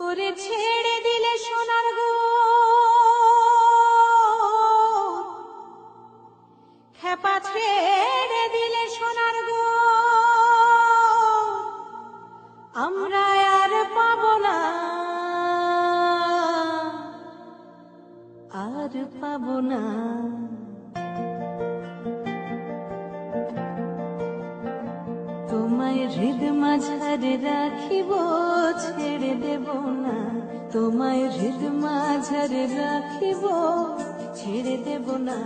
করে ছেড়ে দিলে সোনার গো। খেপা ছেড়ে দিলে সোনার গো। আমরা আর পাব না। আর পাব না। হৃদ মাঝার রাখিব ছেড়ে দেব না। তোমায় হৃদ মাঝার রাখিব ছেড়ে দেব না।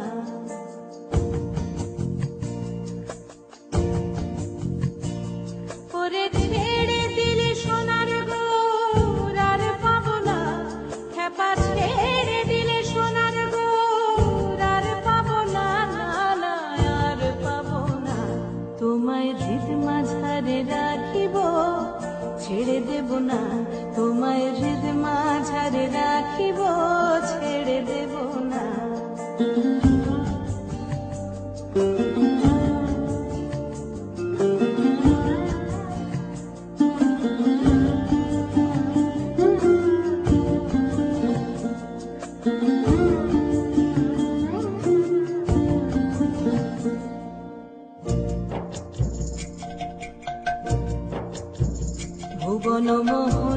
না তোমায় হৃদ মাঝারে রাখিব ছেড়ে দেবো। no more.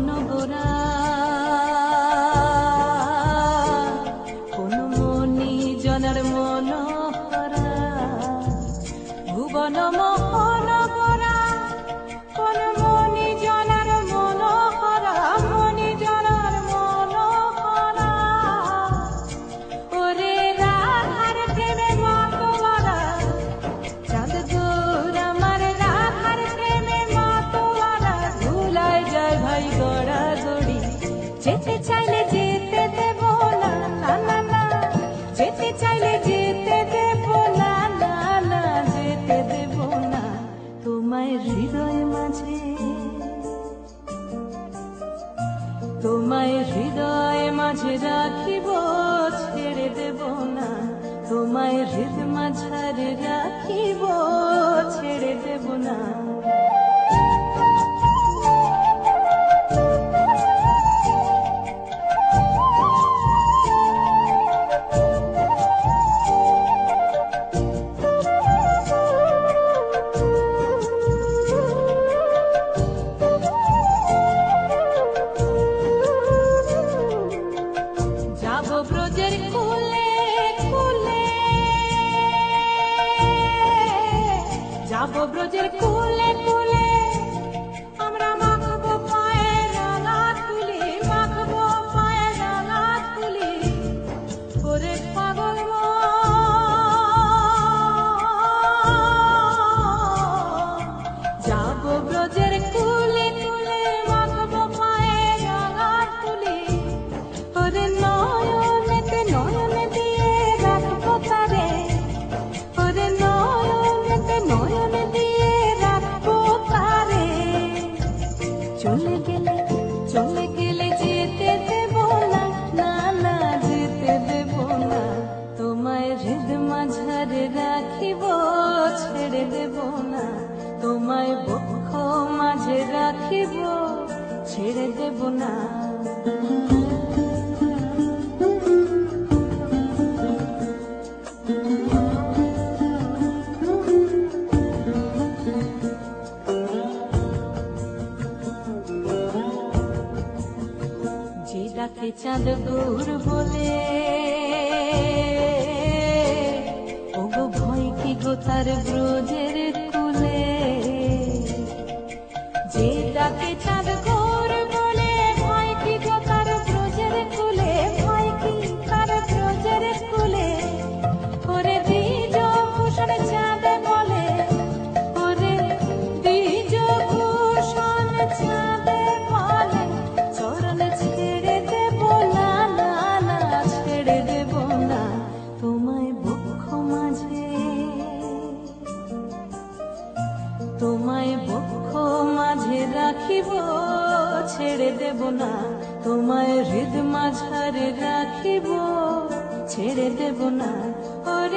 তোমায় হৃদয় মাঝে রাখিব ছেড়ে দেব না। তোমায় হৃদ মাঝারে রাখিব ছেড়ে দেব না। Na v dobrodelku lepo দেব না। চাঁদ দূর বলে ওগো ভয় কি গো তার ব্রু? দেব না তোমায় হৃদ মাঝারে রাখিব। ছেড়ে দেব না ওরে